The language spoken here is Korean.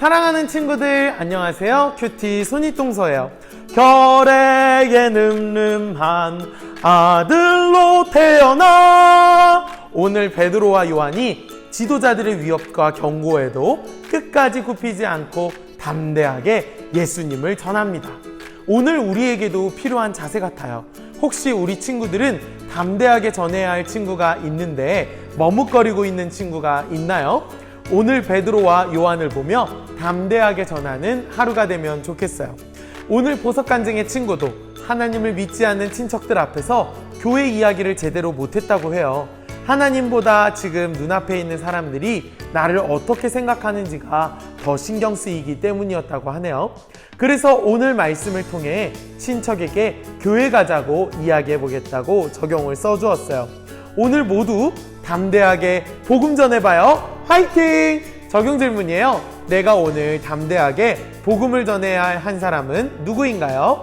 사랑하는 친구들 안녕하세요. 큐티 손이똥서예요. 결에게 늠름한 아들로 태어나 오늘 베드로와 요한이 지도자들의 위협과 경고에도 끝까지 굽히지 않고 담대하게 예수님을 전합니다. 오늘 우리에게도 필요한 자세 같아요. 혹시 우리 친구들은 담대하게 전해야 할 친구가 있는데 머뭇거리고 있는 친구가 있나요? 오늘 베드로와 요한을 보며 담대하게 전하는 하루가 되면 좋겠어요. 오늘 보석 간증의 친구도 하나님을 믿지 않는 친척들 앞에서 교회 이야기를 제대로 못했다고 해요. 하나님보다 지금 눈앞에 있는 사람들이 나를 어떻게 생각하는지가 더 신경 쓰이기 때문이었다고 하네요. 그래서 오늘 말씀을 통해 친척에게 교회 가자고 이야기해 보겠다고 적용을 써주었어요. 오늘 모두 담대하게 복음 전해봐요. 화이팅! 적용 질문이에요. 내가 오늘 담대하게 복음을 전해야 할 한 사람은 누구인가요?